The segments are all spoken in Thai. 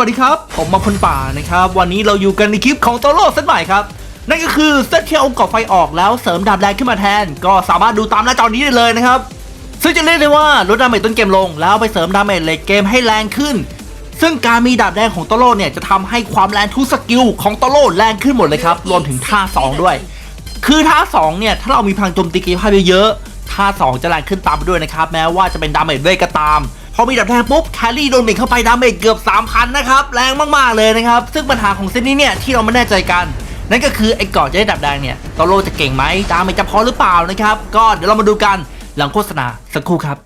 วัสดีครับ ผมมาพลป่านะครับ วันนี้เราอยู่กันในคลิปของโตโร่เซตใหม่ครับ นั่นก็คือเซตที่เอาก่อไฟออกแล้วเสริมดาบแรงขึ้นมาแทน ก็สามารถดูตามหน้าจอนี้ได้เลยนะครับ ซึ่งจะเรียกได้ว่าลดดาเมจต้นเกมลง แล้วไปเสริมดาเมจเลทเกมให้แรงขึ้น ซึ่งการมีดาบแดงของโตโร่เนี่ยจะทำให้ความแรงทุกสกิลของโตโร่แรงขึ้นหมดเลยครับ รวมถึงท่า 2 ด้วย คือท่า2เนี่ยถ้าเรามีพลังโจมตีกายภาพเยอะๆท่า 2 จะแรงขึ้นตามไปด้วยนะครับ แม้ว่าจะเป็นดาเมจเวทก็ตาม อมีดาบแทงปุ๊บแคลรี่โดนเบ่งเข้าไปดาเมจเกือบ 3,000 นะครับ แรงมากๆเลยนะครับ ซึ่งปัญหาของเซตนี้เนี่ยที่เราไม่แน่ใจกัน นั่นก็คือไอ้ก่อนจะได้ดาบแดงเนี่ยโตโรจะเก่งไหมดาเมจจะพอหรือเปล่านะครับ ก็เดี๋ยวเรามาดูกันหลังโฆษณาสักครู่ครับ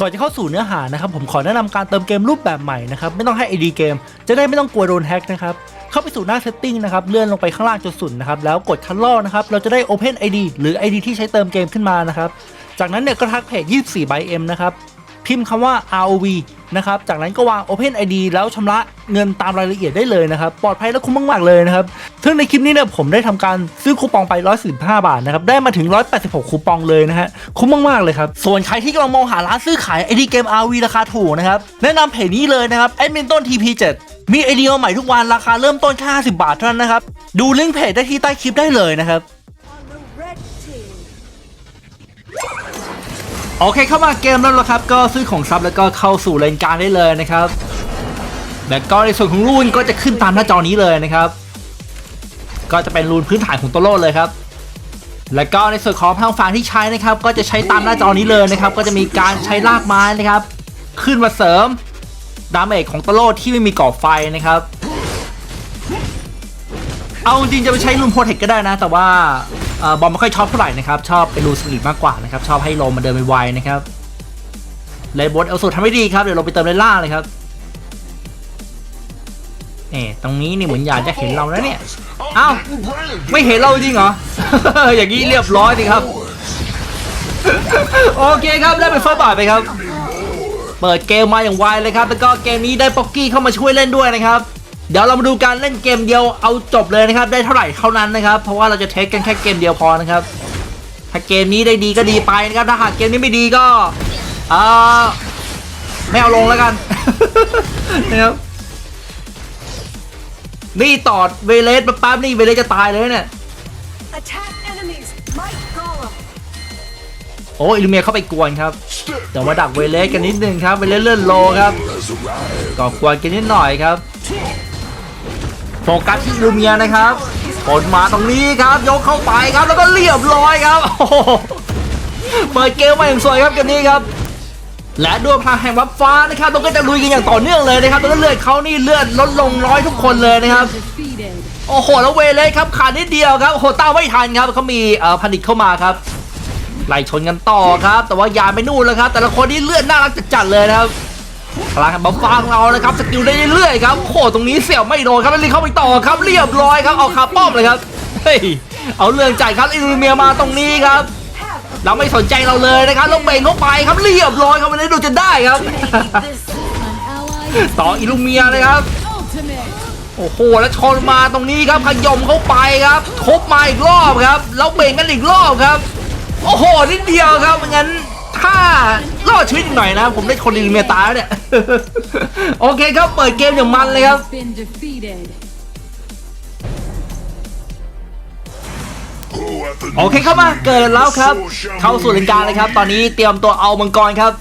ก่อนจะเข้าสู่เนื้อหานะครับผมขอแนะนำการเติมเกมรูปแบบใหม่นะครับไม่ต้องให้ ID เกม จะได้ไม่ต้องกลัวโดนแฮ็กนะครับเข้าไปสู่หน้า setting นะครับเลื่อนลงไปข้างล่างจนสุดนะครับแล้วกดคันลอกนะครับเราจะได้ Open ID หรือ ID ที่ใช้เติมเกมขึ้นมานะครับจากนั้นเนี่ยก็ทักเพจ 24 by M นะครับ พิมพ์คำว่า ROV นะครับ จากนั้นก็วาง Open ID แล้วชำระเงินตามรายละเอียดได้เลยนะครับ ปลอดภัยและคุ้มมากๆเลยนะครับซึ่งในคลิปนี้เนี่ยผมได้ทำการซื้อคูปองไป 145 บาทนะครับ ได้มาถึง 186 คูปองเลยนะฮะ คุ้มมากๆเลยครับ ส่วนใครที่กำลังมองหาร้านซื้อขาย ID เกม RV ราคาถูกนะครับ แนะนำเพจนี้เลยนะครับ a d m i n t o n TP7 มีไอเดียใหม่ทุกวันราคาเริ่มต้นแค่50 บาทเท่านั้นนะครับ ดูลิงก์เพจได้ที่ใต้คลิปได้เลยนะครับ โอเคเข้ามาเกมแล้วครับ ก็ซื้อของซับแล้วก็เข้าสู่เลนกลารได้เลยนะครับแล้วก็ในส่วนของรูนก็จะขึ้นตามหน้าจอนี้เลยนะครับ ก็จะเป็นรูนพื้นฐานของโตโร่เลยครับ แล้วก็ในส่วนของพลังฝางที่ใช้นะครับ ก็จะใช้ตามหน้าจอนี้เลยนะครับ ก็จะมีการใช้ลากไม้นะครับ ขึ้นมาเสริมดาเมจของโตโร่ที่ไม่มีก่อไฟนะครับ เอาจริงจะไปใช้รูนโปรเทคก็ได้นะ แต่ว่า บอมไม่ค่อยชอบเท่าไหร่นะครับ ชอบเป็นรูสลิดมากกว่านะครับ ชอบให้ลมมันเดินไวๆนะครับเลนบดเอลสูทำไม่ดีครับ เดี๋ยวเราไปเติมเลนล่าเลยครับเอ๋ตรงนี้นี่เหมือนอยากจะเห็นเราแล้วเนี่ย เอ้า ไม่เห็นเราจริงเหรอ อย่างนี้เรียบร้อยสิครับ โอเคครับได้เป็นเฟิร์สบาทไปครับ เปิดเกมมาอย่างไวเลยครับ แล้วก็เกมนี้ได้ป๊อกกี้เข้ามาช่วยเล่นด้วยนะครับ เดี๋ยวเรามาดูการเล่นเกมเดียวเอาจบเลยนะครับ ได้เท่าไหร่เท่านั้นนะครับ เพราะว่าเราจะเทสกันแค่เกมเดียวพอนะครับ ถ้าเกมนี้ได้ดีก็ดีไปนะครับ ถ้าหากเกมนี้ไม่ดีก็เออไม่เอาลงแล้วกันนะครับนี่ตอดเวเลสมาปั๊บนี่เวเลสจะตายเลยเนี่ย Attack enemies. Might Golem. โอ้อิลูเมียเข้าไปกวนครับเดี๋ยวมาดักเวเลสกันนิดนึงครับเวเลสเลื่อนโลครับก่อกวนกันนิดหน่อยครับ โฟกัสที่ลูเมียนะครับกดมาตรงนี้ครับยกเข้าไปครับแล้วก็เรียบร้อยครับโอ้โหเปิดเกมมาอย่างสวยครับเกมนี้ครับ และด้วยพลังแห่งวับฟ้านะครับเราก็จะลุยกันอย่างต่อเนื่องเลยนะครับแล้วเลือดเขานี่เลือดลดลงน้อยทุกคนเลยนะครับโอ้โหแล้วเวเลยครับขาดนิดเดียวครับโหต้าไม่ทันครับเขามีเอ่อพันิกเข้ามาครับไล่ชนกันต่อครับ แต่ว่ายานไปนู่นแล้วครับ แต่ละคนนี่เลือดน่ารักจัดๆเลยนะครับ พลังบัฟฟ้าของเรานะครับสกิลได้เรื่อยๆครับโอ้โหตรงนี้เสี่ยวไม่โดนครับแล้วลีเข้าไปต่อครับเรียบร้อยครับเอาคาป้อมเลยครับเฮ้ยเอาเรื่องใจครับอิลูเมียมาตรงนี้ครับเราไม่สนใจเราเลยนะครับลงเบ่งเข้าไปครับเรียบร้อยครับวันนี้ดูจะได้ครับ ต่ออิลูเมียเลยครับโอ้โหแล้วชนมาตรงนี้ครับขยมเข้าไปครับทบมาอีกรอบครับแล้วเบ่งกันอีกรอบครับ โอ้โหนิดเดียวครับงั้น ถ้ารอดชีวิตอีกหน่อยนะ ผมได้คนอินเมตาแล้วเนี่ย โอเคครับ เปิดเกมอย่างมันเลยครับ โอเคเข้ามาเกิดแล้วครับ เข้าสู่เลนกลารเลยครับ ตอนนี้เตรียมตัวเอามังกรครับ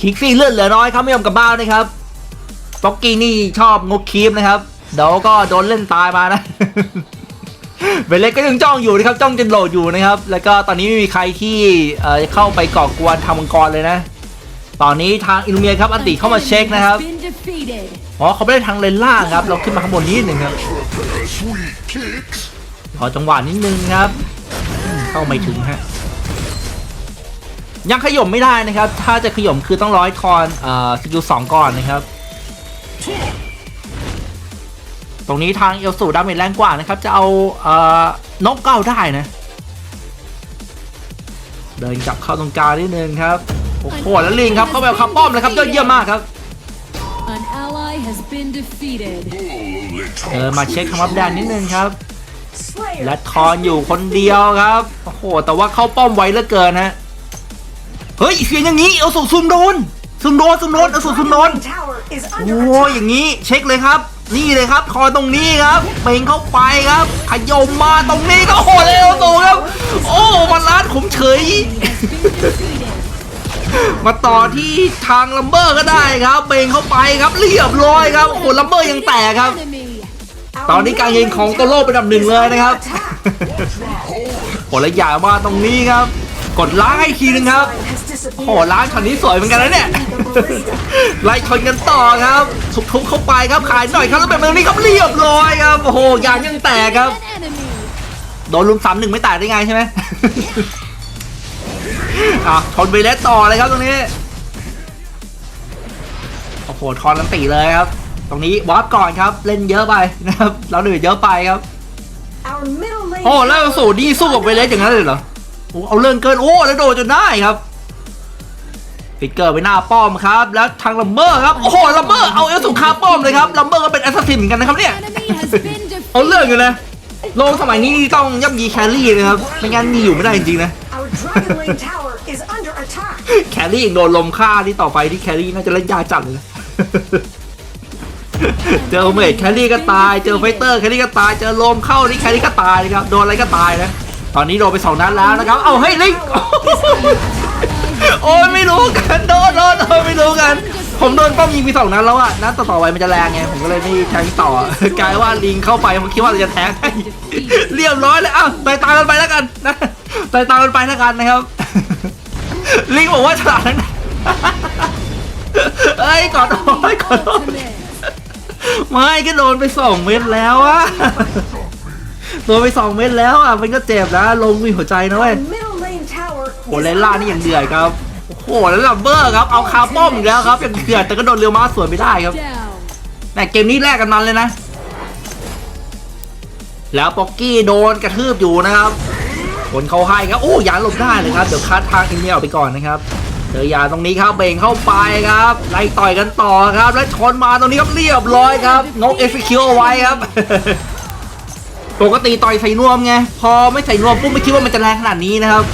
คิกซี่เลือดเหลือน้อยครับไม่ยอมกลับบ้านนะครับบ็อกกี้นี่ชอบงกคีมนะครับ เดี๋ยวก็โดนเล่นตายมานะ เวเลสก็ยังจ้องอยู่นะครับจ้องจนโหลดอยู่นะครับ แล้วก็ตอนนี้ไม่มีใครที่เอ่อเข้าไปก่อกวนทำมังกรเลยนะ ตอนนี้ทางอิลูเมียครับอันติเข้ามาเช็คนะครับอ๋อเขาไม่ได้ทางเลนล่างครับ เราขึ้นมาข้างบนนิดหนึ่งครับขอจังหวะนิดนึงครับ เข้าไม่ถึงฮะยังขย่มไม่ได้นะครับ ถ้าจะขย่มคือต้องร้อยคอนเอ่อสกิลสองก่อนนะครับ ตรงนี้ทางเอลสูดาเมจแรงกว่านะครับ จะเอาเอ่อนกเก้าได้นะ เดินกลับเข้าตรงกลางนิดนึงครับ โอ้โห แล้วลิงครับ เข้าไปเอาคาป้อมเลยครับยอดเยี่ยมมากครับ An ally has been defeated. เดินมาเช็คคำว่าแดนนิดนึงครับ Slayer. และทอนอยู่คนเดียวครับ โอ้โห แต่ว่าเข้าป้อมไวเหลือเกินฮะ เฮ้ยเสียงอย่างนี้ เอาส่งซูมโดนซุมโดนซุมโดนเอาสุดซุมโดน Tower is โอ้ under ยอย่างนี้เช็คเลยครับ นี่เลยครับคอตรงนี้ครับเป่งเข้าไปครับขยมมาตรงนี้ก็โอ้โหเร็วสูงครับ โอ้มันล้านผมเฉย มาต่อที่ทางลัมเบอร์ก็ได้ครับเป่งเข้าไปครับเรียบร้อยครับโอ้โหลัมเบอร์ยังแตกครับ ตอนนี้การยิงของโตโร่เป็นอันดับหนึ่งเลยนะครับโหและอย่ามาตรงนี้ครับ กดล้างให้อีกทีนึงครับโหล้างช็อตนี้สวยเหมือนกันนะเนี่ย ไล่ชนกันต่อครับทุบๆเข้าไปครับขายหน่อยครับแล้วแบบนี้ครับเรียบร้อยครับโอ้โหยางยังแตกครับ An enemy. โดนลุมสามหนึ่งไม่แตกได้ไงใช่ไหมอะชนไปเลสต่อเลยครับตรงนี้โอ้โหทอนลันตีเลยครับ ตรงนี้วาร์ปก่อนครับเล่นเยอะไปนะครับเราเหนื่อยเยอะไปครับโอ้แล้วสูตรนี่สู้กับเวเลสอย่างนั้นเลยเหรอโอ้เอาเรื่องเกินโอ้แล้วโดนจนได้ครับ ฟิกเกอร์ไปหน้าป้อมครับ แล้วทางลัมเบอร์ครับ โอ้โหลัมเบอร์เอาเอลสุคาป้อมเลยครับลัมเบอร์ก็เป็นแอสซัสซินเหมือนกันนะครับเนี่ย Enemy has been เอาเรื่อง defeated. อยู่นะ โลกสมัยนี้นี่ต้องย่ำยีแครี่เลยครับ ไม่งั้นมีอยู่ไม่ได้จริงๆนะ Our Dragon Lane Tower is under attack. แครี่เองโดนลมฆ่าที่ต่อไปที่แครี่น่าจะเล่นยากจัดเลยนะเจอเมดแครี่ก็ตาย เจอไฟเตอร์แครี่ก็ตาย เจอลมเข้านี่แครี่ก็ตายนะครับ โดนอะไรก็ตายนะ ตอนนี้โดนไปสองนัดแล้วนะครับ เอาให้ยลิง โอ้ยไม่รู้กันโดนโดนโดนไม่รู้กัน ผมโดนป้อมยิงไปสองนัดแล้วอะนัดต่อๆไปมันจะแรงไงผมก็เลยไม่แทงต่อกลายว่าลิงเข้าไปผมคิดว่าเราจะแทงให้เรียบร้อยเลยอ้าวตายตามกันไปแล้วกันนะตายตามกันไปแล้วกันนะครับ ลิงบอกว่าฉลาดนะเอ้ยกอดโอ้ยกอดโทษ Ultimate. ไม่ก็โดนไปสองเม็ดแล้วอะโดนไปสองเม็ดแล้วอะมันก็เจ็บนะลงมีหัวใจนะเว้ย เลล่านี่อย่างเดือดครับโอ้โหแล้วลัมเบอร์ครับเอาคาร์ป้อมอีกแล้วครับอย่างเดือดแต่ก็โดนเรียวม้าสวนไม่ได้ครับแต่เกมนี้แลกกันมันเลยนะ แล้วป๊อกกี้โดนกระทืบอยู่นะครับคนเขาให้ครับโอ้ยาหลบได้เลยครับเดี๋ยวคัดทางอินเดียออกไปก่อนนะครับเจอยาตรงนี้ครับเบ่งเข้าไปครับ ไล่ต่อยกันต่อครับ แล้วชนมาตรงนี้ครับเรียบร้อยครับงกเอฟคิวเอาไว้ครับ ปกติต่อยใส่นวมไงพอไม่ใส่นวมปุ๊บไม่คิดว่ามันจะแรงขนาดนี้นะครับ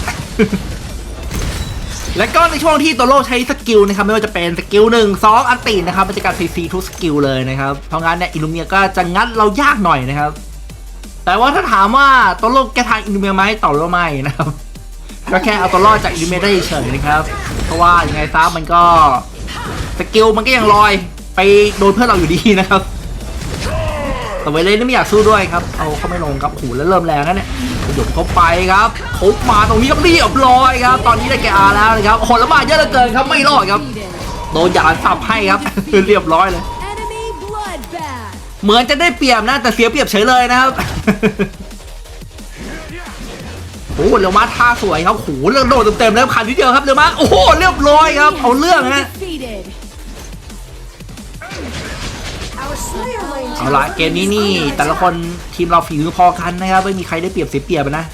และก็ในช่วงที่ตัวโลกใช้สกิลนะครับไม่ว่าจะเป็นสกิลหนึ่งสองอันตีนะครับมันจะการซีซีทุกสกิลเลยนะครับเพราะงั้นเนี่ยอิลูเมียก็จะงัดเรายากหน่อยนะครับ แต่ว่าถ้าถามว่าตัวโลกแกทางอิลูเมียไหมตอบว่าไม่นะครับก็แค่เอาตัวรอดจากอิลูเมียได้เฉยนะครับเพราะว่ายังไงซะมันก็สกิลมันก็ยังลอยไปโดนเพื่อนเราอยู่ดีนะครับ แต่เวเลนนี่ไม่อยากสู้ด้วยครับ เอาเขาไม่ลงครับหูแล้วเริ่มแรงแล้วเนี่ยหยุดเข้าไปครับทุบมาตรงนี้ก็เรียบร้อยครับ ตอนนี้ได้แกอาแล้วนะครับโอ้โหแล้วมาเยอะเหลือเกินครับไม่รอดครับ Defeated. โดนหยาดสับให้ครับเรียบร้อยเลย Enemy bloodbath. เหมือนจะได้เปรียบนะแต่เสียเปรียบเฉยเลยนะครับโอ้โหเรียวมาท่าสวยครับโอ้โหเรื่องโดดเต็มๆแล้วคันทีเดียวครับเรียวมาโอ้โหเรียบร้อยครับ เอาเรื่องนะ เอาละเกมนี้นี่ แต่ละคนทีมเราฝีมือพอกันนะครับ ไม่มีใครได้เปรียบเสียเปรียบนะ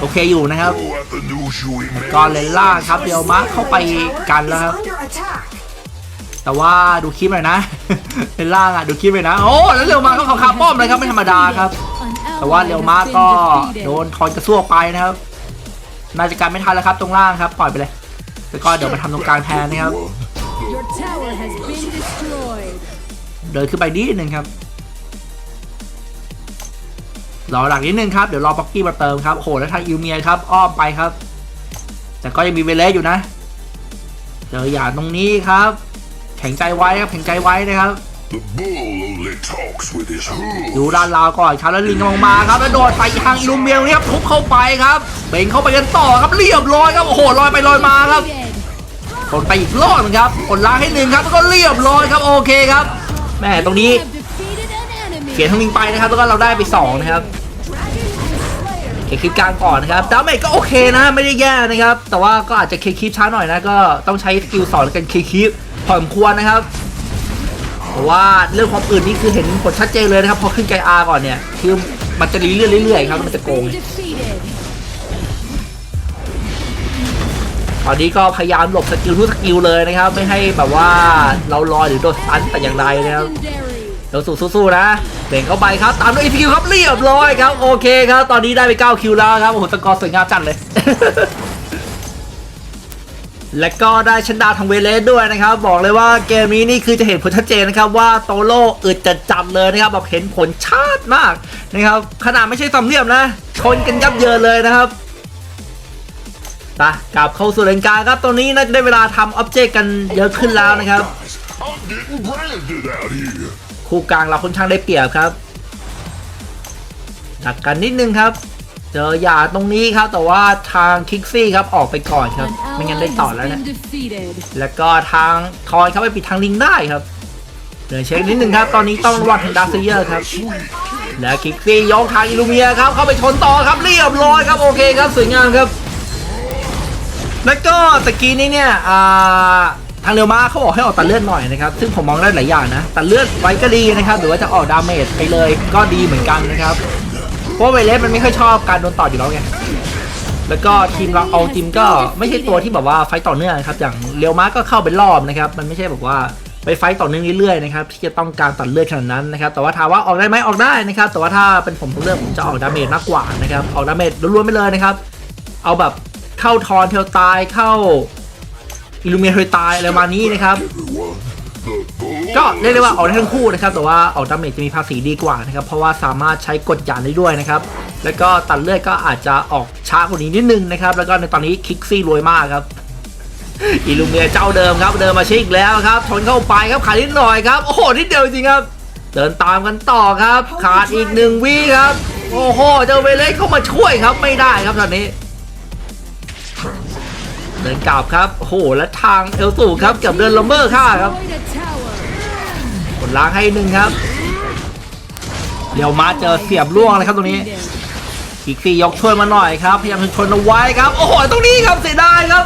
โอเคอยู่นะครับ at the news you emailed. ก็เลนล่าครับเดี๋ยวมารเข้าไปกันแล้วครับแต่ว่าดูคลิปหน่อยนะเลนล่างอะดูคลิปเลยนะโอ้แล้วเร็วมาก็เขาคาป้อมเลยครับไม่ธรรมดาครับ แต่ว่าเร็วมาก็โดนทอนกระซวกไปนะครับน่าจะการไม่ทันแล้วครับตรงล่างครับปล่อยไปเลยแล้วก็เดี๋ยวมาทำตรงกลางแทนนะครับ เดินขึ้นไปนิดนึงครับรอหลังนิดนึงครับ เดี๋ยวรอป๊อกกี้มาเติมครับโหแล้วทางอิวเมียครับ อ้อมไปครับ แต่ก็ยังมีเวเลสอยู่นะ เจอหยาดตรงนี้ครับ แข็งใจไว้ครับ แข็งใจไว้นะครับ The bull only talks with his hooves. ดูด้านลาวก่อนครับแล้วลิงกำลังมาครับแล้วโดดใส่ทางอิลูเมียนี่ครับทุบเข้าไปครับ เบ่งเข้าไปกันต่อครับเรียบร้อยครับโอ้โหลอยไปลอยมาครับ Defeated. กดไปอีกรอบหนึงครับกดล้างให้หนึ่งครับแล้วก็เรียบร้อยครับโอเคครับ แม่ตรงนี้เขียนทางลิงไปนะครับแล้วก็เราได้ไปสองนะครับเคคลิปกลางก่อนนะครับดาเมจก็โอเคนะไม่ได้แย่นะครับ แต่ว่าก็อาจจะเคคลิปช้าหน่อยนะก็ต้องใช้สกิลสอนกันเคคลิปพอสมควรนะครับเพราะว่าเรื่องความอื่นนี่คือเห็นผลชัดเจนเลยนะครับพอขึ้นไกอาก่อนเนี่ยคือมันจะรีเรื่อยๆครับมันจะโกง ตอนนี้ก็พยายามหลบสกิลทุกสกิลเลยนะครับ ไม่ให้แบบว่าเราลอยหรือโดนตันแต่อย่างใดนะครับเราสู้สู้ๆนะเบ่งเข้าไปครับตามด้วย EPQ ครับเรียบร้อยครับโอเคครับ ตอนนี้ได้ไป 9 คิวแล้วครับโอ้โหสกอร์สวยงามจัดเลย และก็ได้ชนะทางเวเลสด้วยนะครับ บอกเลยว่าเกมนี้นี่คือจะเห็นผลชัดเจนนะครับว่าโตโร่อึดจัดจัดๆเลยนะครับแบบเห็นผลชัดมากนะครับขนาดไม่ใช่สำเนียมนะชนกันยับเยินเลยนะครับ ไปกลับเข้าสู่เลนกลางครับตรงนี้น่าจะได้เวลาทำออบเจกต์กันเยอะขึ้นแล้วนะครับ Guys, I'm getting branded out here. คู่กลางเราค่อนข้างได้เปรียบครับดักกันนิดนึงครับ เจอหยาตรงนี้ครับ แต่ว่าทางคิกซี่ครับออกไปก่อนครับ An ไม่งั้น ally ได้ต่อ has แล้วนะ been defeated. แล้วก็ทางทอยเข้าไปปิดทางลิงได้ครับเดี๋ยวเช็คนิดนึงครับ ตอนนี้ต้องระวังทางดาร์ซเยอร์ครับแล้วคิกซี่ยกทางอิลูเมียครับเข้าไปชนต่อครับเรียบร้อยครับโอเคครับสวยงามครับ แล้วก็ตะกี้นี้เนี่ยทางเรียวมาเขาบอกให้ออกตัดเลือดหน่อยนะครับ ซึ่งผมมองได้หลายอย่างนะ ตัดเลือดไว้ก็ดีนะครับ หรือว่าจะออกดาเมจไปเลยก็ดีเหมือนกันนะครับ เพราะว่าเวเลสมันไม่ค่อยชอบการโดนต่ออยู่แล้วไง แล้วก็ทีมเราเอาทีมก็ไม่ใช่ตัวที่แบบว่าไฟต์ต่อเนื่องครับ อย่างเรียวมาก็เข้าเป็นรอบนะครับ มันไม่ใช่แบบว่าไปไฟต์ต่อเนื่องเรื่อยๆนะครับที่จะต้องการตัดเลือดขนาดนั้นนะครับ แต่ว่าถามว่าออกได้ไหมออกได้นะครับ แต่ว่าถ้าเป็นผมผมเลือกผมจะออกดาเมจมากกว่านะครับ ออกดาเมจล้วนๆไปเลยนะครับ เอาแบบ เข้าทอนเทลตายเข้าอิลูเมียเทลตายอะไรประมาณนี้นะครับ ก็เรียกได้ว่าออกได้ทั้งคู่นะครับ แต่ว่าออกดาเมจจะมีภาษีดีกว่านะครับ เพราะว่าสามารถใช้กดหยานได้ด้วยนะครับ แล้วก็ตัดเลือดก็อาจจะออกช้ากว่านี้นิดนึงนะครับ แล้วก็ในตอนนี้คิกซี่รวยมากครับอิลูเมียเจ้าเดิมครับ เดินมาช็คอีกแล้วครับชนเข้าไปครับขาดนิดหน่อยครับ โอ้โหนิดเดียวจริงครับ เดินตามกันต่อครับ ขาดอีกหนึ่งวิครับ โอ้โหเจ้าเวเลสเข้ามาช่วยครับไม่ได้ครับตอนนี้ เดินกลับครับโอ้โหและทางเอลสูครับเกือบเดินลัมเบอร์ฆ่าครับกดล้างให้หนึ่งครับเดี๋ยวมาเจอเสียบล่วงเลยครับตรงนี้อีกสี่ยกช่วยมาหน่อยครับพยายามจะชนเอาไว้ครับโอ้โหตรงนี้ครับเสียดายครับ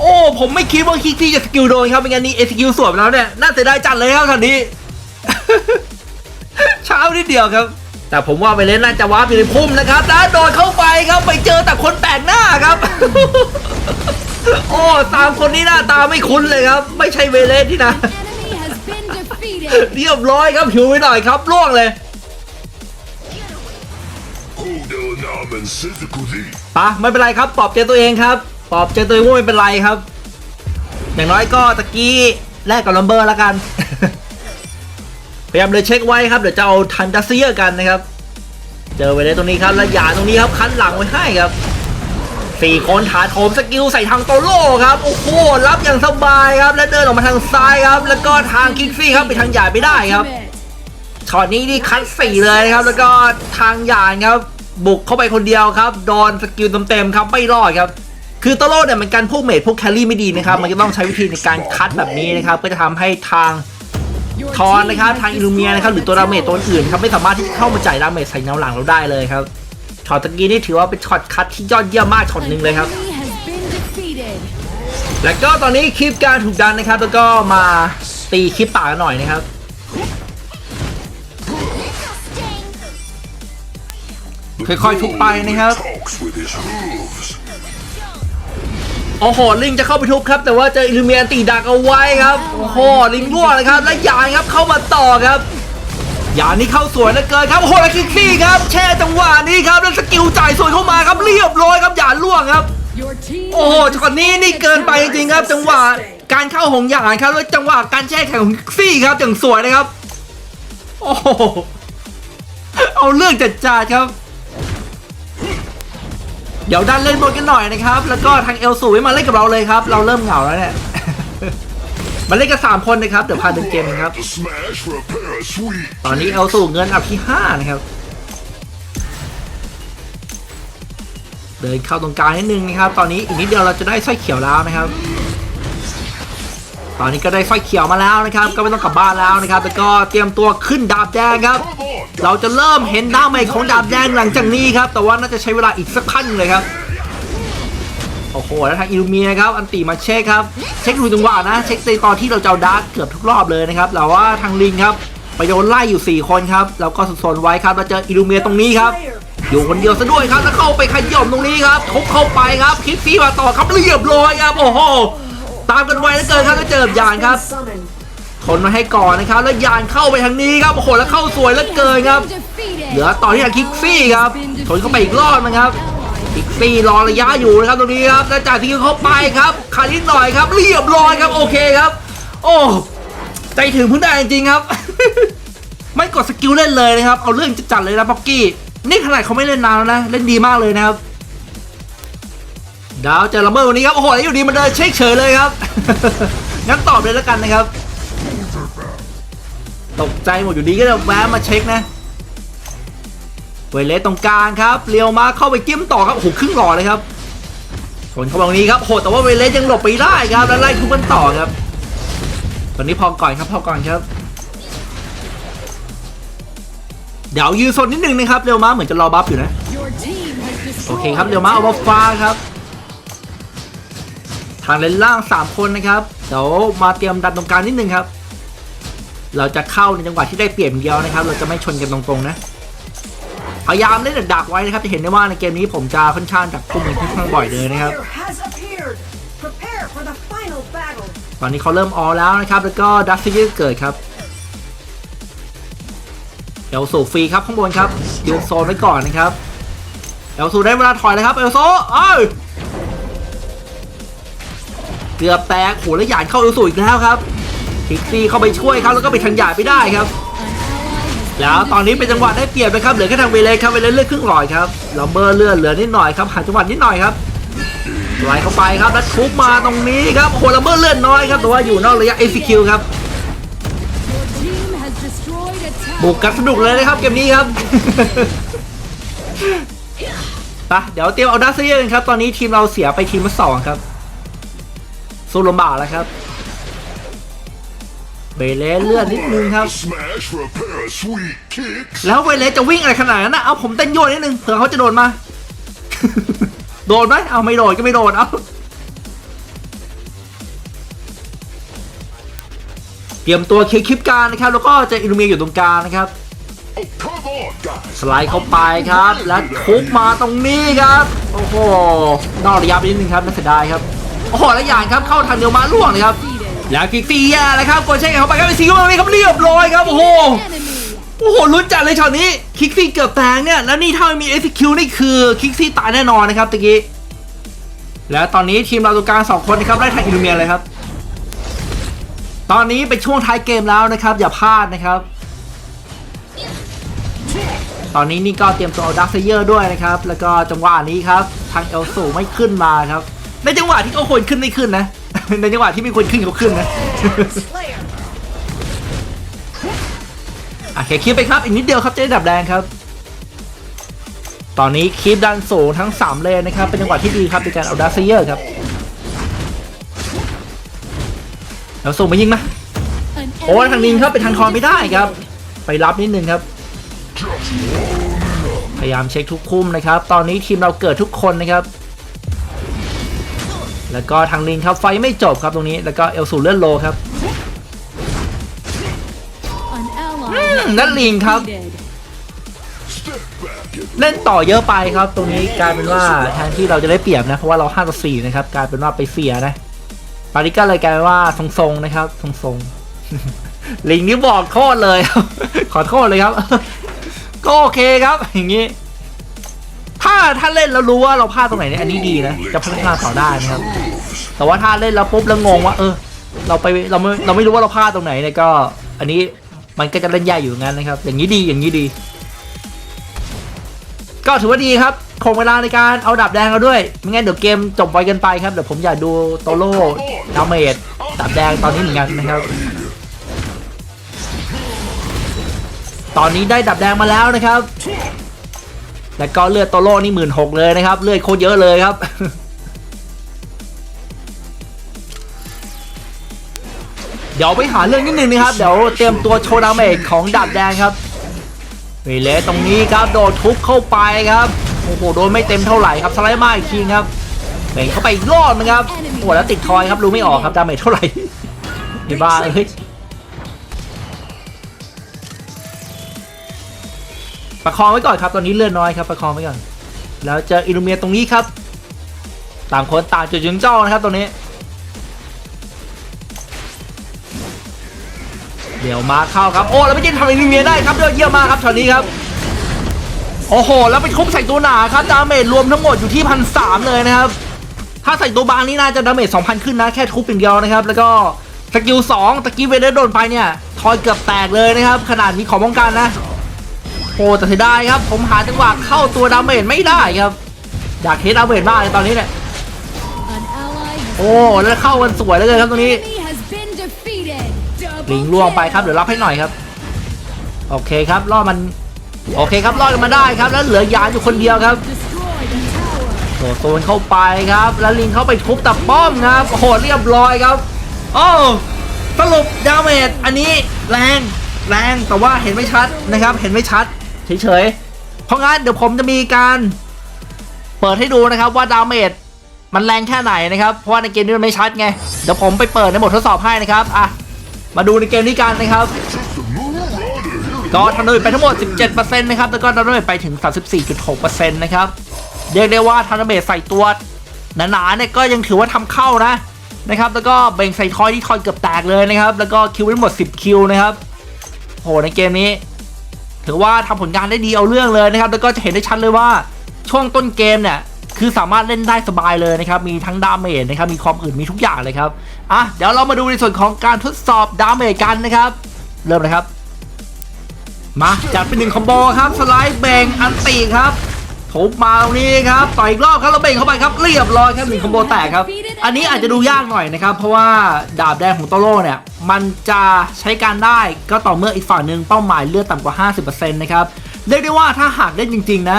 โอ้ผมไม่คิดว่าคิกซี่จะสกิลโดนครับไม่งั้นนี่เอสกิลสวยแล้วเนี่ยน่าเสียดายจัดเลยครับตอนนี้เช้านิดเดียวครับ แต่ผมว่าไปเล่นน่าจะวาร์ปอยู่ในพุ่มนะครับแล้วโดนเข้าไปครับไปเจอแต่คนแปลกหน้าครับ โอ้ตามคนนี้หน้าตาไม่คุ้นเลยครับ ไม่ใช่เวเลสที่นะ เรียบร้อยครับหิวไปหน่อยครับล่วงเลยปะไม่เป็นไรครับปลอบใจตัวเองครับปลอบใจตัวเองว่าไม่เป็นไรครับ อย่างน้อยก็ตะกี้แลกกับลัมเบอร์แล้วกัน พยายามเลยเช็คไว้ครับเดี๋ยวจะเอาทันดัสเซียกันนะครับ เจอไปเลยตรงนี้ครับแล้วหยาตรงนี้ครับคันหลังไว้ให้ครับ สี่คนถาโถมสกิลใส่ทางโตโร่ครับโอ้โหรับอย่างสบายครับแล้วเดินออกมาทางซ้ายครับ แล้วก็ทางคิกซี่ครับไปทางหยาไม่ได้ครับช็อตนี้นี่คัดสี่เลยครับ แล้วก็ทางหยานครับบุกเข้าไปคนเดียวครับโดนสกิลเต็มๆครับไม่รอดครับคือโตโร่เนี่ยมันกันพวกเมจพวกแคลรี่ไม่ดีนะครับ มันจะต้องใช้วิธีในการคัดแบบนี้นะครับเพื่อจะทำให้ทางทอนนะครับ ทางอิลูเมียนะครับ หรือตัวดาเมจตัวอื่นครับ ไม่สามารถที่จะเข้ามาจ่ายดาเมจใส่แนวหลังเราได้เลยครับ ช็อตตะกี้นี่ถือว่าเป็นช็อตคัดที่ยอดเยี่ยมมากช็อตหนึ่งเลยครับ An enemy has been defeated. แล้วก็ตอนนี้คลิปการถูกดันนะครับ แล้วก็มาตีคลิปป่ากันหน่อยนะครับ The ค่อยๆทุบไปนะครับ bull talks with his hooves. โอ้โห ลิงจะเข้าไปทุบครับ แต่ว่าเจออิลูเมียนตีดักเอาไว้ครับ โอ้โห ลิงร่วงเลยครับ และยานครับเข้ามาต่อครับ ยานนี้เข้าสวยเหลือเกินครับโอ้โหแล้วคิกซี่ครับแช่จังหวะนี้ครับแล้วสกิลจ่ายสวยเข้ามาครับเรียบร้อยครับยานร่วงครับ โอ้โห has ช็อตนี้นี่เกินไปจริงครับ จังหวะการเข้าของยานครับแล้วจังหวะการแช่แข็งของคิกซี่ครับอย่างสวยนะครับ โอ้โหเอาเรื่องจัดจ้าครับเดี๋ยวดันเล่นบนกันหน่อยนะครับ แล้วก็ทางเอลสูให้มาเล่นกับเราเลยครับ เราเริ่มเหงาแล้วเนี่ย มาเล่นกันสามคนนะครับเดี๋ยวพาเดินเกมกันครับ ตอนนี้เอลสูเงินอัพที่ 5 นะครับ เดินเข้าตรงกลางนิดนึงนะครับ ตอนนี้อีกนิดเดียวเราจะได้สร้อยเขียวแล้วนะครับ ตอนนี้ก็ได้สร้อยเขียวมาแล้วนะครับ ก็ไม่ต้องกลับบ้านแล้วนะครับแล้วก็เตรียมตัวขึ้นดาบแดงครับ เราจะเริ่มเห็นดาเมจของดาบแดงหลังจากนี้ครับ แต่ว่าน่าจะใช้เวลาอีกสักพันเลยครับ โอ้โห แล้วทางอิลูเมียครับ อันตีมาเช็คครับ เช็คดูจังหวะนะ เช็คในตอนที่เราเจะเอาดาร์กเกือบทุกรอบเลยนะครับแต่ว่าทางลิงครับ ไปโดนไล่อยู่ 4 คนครับ แล้วก็สนๆไว้ครับแล้วเจออิลูเมียตรงนี้ครับ อยู่คนเดียวซะด้วยครับ แล้วเข้าไปขย่อมตรงนี้ครับทุบเข้าไปครับคิดฟีมาต่อครับเรียบร้อยครับ โอ้โห ตามกันไวเหลือเกินครับแล้วเจอบยานครับทนมาให้ก่อนนะครับ แล้วยานเข้าไปทางนี้ครับ โอ้โห แล้วเข้าสวยเหลือเกินครับ เหลือต่อที่ทางคิกซี่ครับชนเข้าไปอีกรอบนะครับ อิอีกปีรอระยะอยู่นะครับตรงนี้ครับแล้วจ่ายทีเข้าไปครับขาดนิดหน่อยครับ เรียบร้อยครับโอเคครับ โอ้ใจถึงพิ่งได้จริงครับ ไม่กดสกิลเล่นเลยนะครับ เอาเรื่องจัดเลยนะป๊อกกี้ นี่ขนาดเขาไม่เล่นนานแล้วนะ เล่นดีมากเลยนะครับ ดาวเจอระเบิดวันนี้ครับ โอ้โหอยู่ดีมันเดินเช็คเฉยเลยครับ งั้นตอบเลยแล้วกันนะครับ ตกใจหมดอยู่ดีก็จะแวะมาเช็คนะ เวเลสตรงกลางครับเลียวมาเข้าไปจิ้มต่อครับโอ้โหครึ่งหลอดเลยครับชนเข้าตรงนี้ครับโหแต่ว่าเวเลสยังหลบไปได้ครับแล้วไล่ทุบกันต่อครับ ตอนนี้พอก่อนครับพอก่อนครับเดี๋ยวยืนโซนนิดนึงนะครับเรียวมาเหมือนจะรอบัฟอยู่นะโอเคครับเดี๋ยวมาเอาบัฟฟ้าครับ ทางเลนล่าง 3 คนนะครับเดี๋ยวมาเตรียมดันตรงกลางนิดนึงครับ เราจะเข้าในจังหวะที่ได้เปรียบอย่างเดียวนะครับ เราจะไม่ชนกันตรงๆนะ พยายามเล่นดักไว้นะครับจะเห็นได้ว่าในเกมนี้ผมจะค่อนข้างดักพุ่มค่อนข้างบ่อยเลยนะครับตอนนี้เขาเริ่มออลแล้วนะครับแล้วก็ดัซซี่เกิดครับเอลสูฟรีครับข้างบนครับยืนโซนไว้ก่อนนะครับเอลสูได้เวลาถอยแล้วครับเอลโซเอ้ยเกือบแตกโหแล้วหยาดเข้าเอลสูอีกแล้วครับพิกซี่เข้าไปช่วยครับแล้วก็ไปทางหยาดไม่ได้ครับ แล้วตอนนี้เป็นจังหวะได้เปรียบนะครับเหลือแค่ทางเวเลครับเวเลเลือดครึ่งหลอดครับลัมเบอร์เลือดเหลือนิดหน่อยครับหาจังหวะนิดหน่อยครับไหลเข้าไปครับแล้วทุบมาตรงนี้ครับโหลัมเบอร์เลือดน้อยครับแต่ว่าอยู่นอกระยะ ACQ ครับบุกกันสนุกเลยนะครับเกมนี้ครับไปเดี๋ยวเตรียมเอาดัซเซียนครับ ตอนนี้ทีมเราเสียไปทีมละสองครับสู้ลำบากแล้วครับ เบเลสเลือดนิดนึงครับ Smash for a pair of sweet kicks. แล้วเวเลสจะวิ่งอะไรขนาดนั้นนะเอาผมเต้นโยนนิดนึงเผื่อเขาจะโดนมา โดนไหมเอาไม่โดนก็ไม่โดนเอาเตรียมตัวเคลียร์คลิปกลารนะครับ แล้วก็จะอิลูเมียอยู่ตรงกลางนะครับ Oh, come on, guys. สไลด์เข้าไปครับ แล้วทุบมาตรงนี้ครับ โอ้โหนอกระยะไปนิดนึงครับน่าเสียดายครับ โอ้โหแล้วอย่างครับเข้าทางเดียวมาล่วงเลยครับ แล้วคิกซี่แย่เลยครับกดเช็คเข้าไปครับไปซีก็มาเลยครับเรียบร้อยครับโอ้โหโอ้โหลุ้นจัดเลยช็อตนี้คิกซี่เกือบแตงเนี่ยแล้วนี่ถ้าไม่มี SQ นี่คือคิกซี่ตายแน่นอนนะครับตะกี้แล้วตอนนี้ทีมเราตรงกลางสองคนนะครับได้ทางอิลูเมียเลยครับ ตอนนี้เป็นช่วงท้ายเกมแล้วนะครับ อย่าพลาดนะครับ ตอนนี้นี่ก็เตรียมตัวเอาดักเซเยอร์ด้วยนะครับ แล้วก็จังหวะนี้ครับ ทางเอลสูไม่ขึ้นมาครับ ในจังหวะที่เขาควรขึ้นไม่ขึ้นนะ ในจังหวะที่ไม่ควรขึ้นเขาขึ้นนะ Slayer. อะเคคิปไปครับ อีกนิดเดียวครับจะได้ดับแดงครับ ตอนนี้คีปดันสูงทั้ง 3 เลนนะครับ เป็นจังหวะที่ดีครับในการเอาดักเซเยอร์ครับแล้วส่งมายิงมา an โอ้ยทางนินครับไปทางทอนไม่ได้ครับ ไปรับนิดนึงครับ พยายามเช็คทุกคุ้มนะครับ ตอนนี้ทีมเราเกิดทุกคนนะครับ แล้วก็ทางลิงครับไฟไม่จบครับตรงนี้แล้วก็เอลสูเลื่อนโลครับ An ally อืม has นั่นลิงครับ defeated. Step back and เล่นต่อเยอะไปครับ ตรงนี้กลายเป็นว่าแทนที่เราจะได้เปรียบนะเพราะว่าเรา5ต่อ4นะครับกลายเป็นว่าไปเสียนะปาริก็เลยกลายเป็นว่าทรงๆนะครับทรงๆลิงนี่บอกโทษเลยครับขอโทษเลยครับ ก็โอเคครับ อย่างนี้ ถ้าถ้าเล่นแล้วรู้ว่าเราพลาดตรงไหนเนี่ยอันนี้ดีนะจะพัฒนาต่อได้นะครับ แต่ว่าถ้าเล่นแล้วปุ๊บแล้วงงว่า เออ เราไปเราไม่เราไม่รู้ว่าเราพลาดตรงไหนเนี่ยก็ อันนี้มันก็จะเล่นยากอยู่งั้นนะครับ อย่างนี้ดีอย่างนี้ดี ก็ถือว่าดีครับคงเวลาในการเอาดับแดงเราด้วยไม่งั้นเดี๋ยวเกมจบไวกินไปครับเดี๋ยวผมอยากดูโตโร่ดาเมจดับแดงตอนนี้เหมือนกันนะครับตอนนี้ได้ดับแดงมาแล้วนะครับ แล้วก็เลือดโตโร่นี่หมื่นหกเลยนะครับ เลือดโคตรเยอะเลยครับเดี๋ยวไปหาเรื่องนิดนึงนะครับ เดี๋ยวเตรียมตัวโชว์ดาเมจของดับแดงครับเวเลตรงนี้ครับโดนทุบเข้าไปครับโอ้โหโดนไม่เต็มเท่าไหร่ครับสไลด์มาอีกทีครับเบ่งเข้าไปอีกรอบนะครับโอ้โหแล้วติดทอยครับรู้ไม่ออกครับดาเมจเท่าไหร่ไอ้บ้าเอ้ย ประคองไว้ก่อนครับ ตอนนี้เลือนน้อยครับ ประคองไว้ก่อน แล้วเจออิลูเมียตรงนี้ครับ ต่างคนต่างจุดยึงเจ้านะครับตรงนี้ เดี๋ยวมาเข้าครับ โอ้ แล้วไม่ยิงทำอิลูเมียได้ครับยอดเยี่ยมมากครับช็อตนี้ครับ โอ้โห แล้วเป็นคุกใส่ตัวหนาครับ ดาเมจรวมทั้งหมดอยู่ที่พันสามเลยนะครับ ถ้าใส่ตัวบางนี่น่าจะดาเมจ2,000ขึ้นนะ แค่ทุบอย่างเดียวนะครับ แล้วก็สกิล2ตะกี้เวเดอร์โดนไปเนี่ย ทอยเกือบแตกเลยนะครับ ขนาดมีของป้องกันนะ โอ้แต่เสียดายครับ ผมหาจังหวะเข้าตัวดาเมจไม่ได้ครับอยากเทสดาเมจมากเลยตอนนี้เนี่ยโอ้แล้วเข้ากันสวยเลยครับตรงนี้ลิงล่วงไปครับเดี๋ยวรับให้หน่อยครับ โอเคครับรอดมันโอเคครับรอดกันมาได้ครับ แล้วเหลือยานอยู่คนเดียวครับโดดโซนเข้าไปครับ แล้วลิงเข้าไปทุบตับป้อมครับโอ้โหเรียบร้อยครับโอ้สรุปดาเมจอันนี้แรงแรงแต่ว่าเห็นไม่ชัดนะครับ เห็นไม่ชัด เฉยๆ เพราะงั้นเดี๋ยวผมจะมีการเปิดให้ดูนะครับว่าดาเมจมันแรงแค่ไหนนะครับ เพราะว่าในเกมนี้มันไม่ชัดไง เดี๋ยวผมไปเปิดในโหมดทดสอบให้นะครับ อะ มาดูในเกมนี้กันนะครับ ก็ทำดาเมจไปทั้งหมด 17%นะครับ แล้วก็ทำดาเมจไปถึง 34.6%นะครับ เรียกได้ว่าทำดาเมจใส่ตัวหนาๆเนี่ยก็ยังถือว่าทำเข้านะนะครับแล้วก็เบ่งใส่ทอยที่ทอยเกือบแตกเลยนะครับ แล้วก็คิวไปทั้งหมด 10 คิวนะครับโหในเกมนี้ ถือว่าทำผลงานได้ดีเอาเรื่องเลยนะครับ แล้วก็จะเห็นได้ชัดเลยว่าช่วงต้นเกมเนี่ยคือสามารถเล่นได้สบายเลยนะครับ มีทั้งดาเมจนะครับ มีความอื่นมีทุกอย่างเลยครับ อะ เดี๋ยวเรามาดูในส่วนของการทดสอบดาเมจกันนะครับ เริ่มเลยครับ มาจัดเป็นหนึ่งคอมโบครับ สไลด์เบงอันตีครับ ทุบมาตรงนี้ครับต่อยอีกรอบครับแล้วเบ่งเข้าไปครับเรียบร้อยครับหนึ่งคอมโบแตกครับ อันนี้อาจจะดูยากหน่อยนะครับ เพราะว่าดาบแดงของโตโร่เนี่ย มันจะใช้การได้ก็ต่อเมื่ออีกฝั่งหนึ่งเป้าหมายเลือดต่ำกว่า 50%นะครับเรียกได้ว่าถ้าหากเล่นจริง ๆ นะ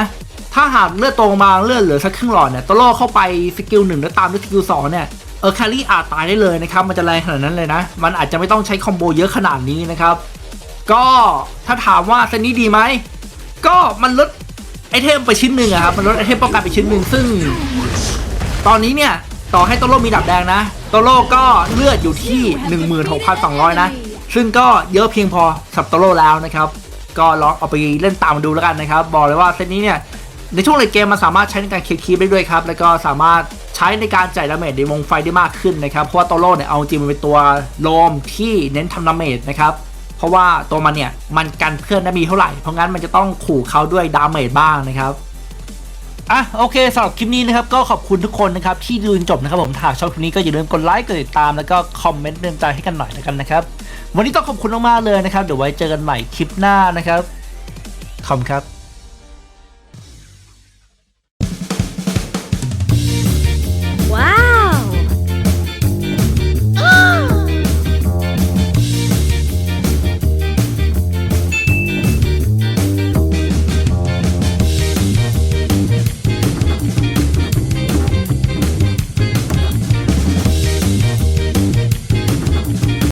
ถ้าหากเลือดตรงมาเลือดเหลือสักครึ่งหลอดเนี่ยโตโร่เข้าไปสกิลหนึ่งแล้วตามด้วยสกิลสองเนี่ยเออแครี่อาจตายได้เลยนะครับมันจะแรงขนาดนั้นเลยนะ มันอาจจะไม่ต้องใช้คอมโบเยอะขนาดนี้นะครับก็ถ้าถามว่าเซตนี้ดีไหมก็มันลด ไอเทมไปชิ้นหนึ่งอะครับมันลดไอเทมป้องกันไปชิ้นหนึ่งซึ่ง ตอนนี้เนี่ยต่อให้โตโร่มีดับแดงนะโตโร่ก็เลือดอยู่ที่ 16,200 นะ ซึ่งก็เยอะเพียงพอสำหรับโตโร่แล้วนะครับ ก็ลองเอาไปเล่นตามดูแล้วกันนะครับ บอกเลยว่าเซตนี้เนี่ยในช่วงเลนเกมมันสามารถใช้ในการเคลียร์คีได้ด้วยครับ แล้วก็สามารถใช้ในการจ่ายดาเมจในวงไฟได้มากขึ้นนะครับ เพราะว่าโตโร่เนี่ยเอาจริงมันเป็นตัวโลมที่เน้นทำดาเมจนะครับ เพราะว่าตัวมันเนี่ยมันกันเพื่อนได้มีเท่าไหร่ เพราะงั้นมันจะต้องขู่เขาด้วยดาเมจบ้างนะครับอะโอเคสำหรับคลิปนี้นะครับก็ขอบคุณทุกคนนะครับที่ดูจนจบนะครับผมถ้าชอบคลิปนี้ก็อย่าลืมกดไลค์กดติดตามแล้วก็คอมเมนต์เตือนใจให้กันหน่อยแล้วกันนะครับวันนี้ต้องขอบคุณมากๆเลยนะครับเดี๋ยวไว้เจอกันใหม่คลิปหน้านะครับขอบคุณครับ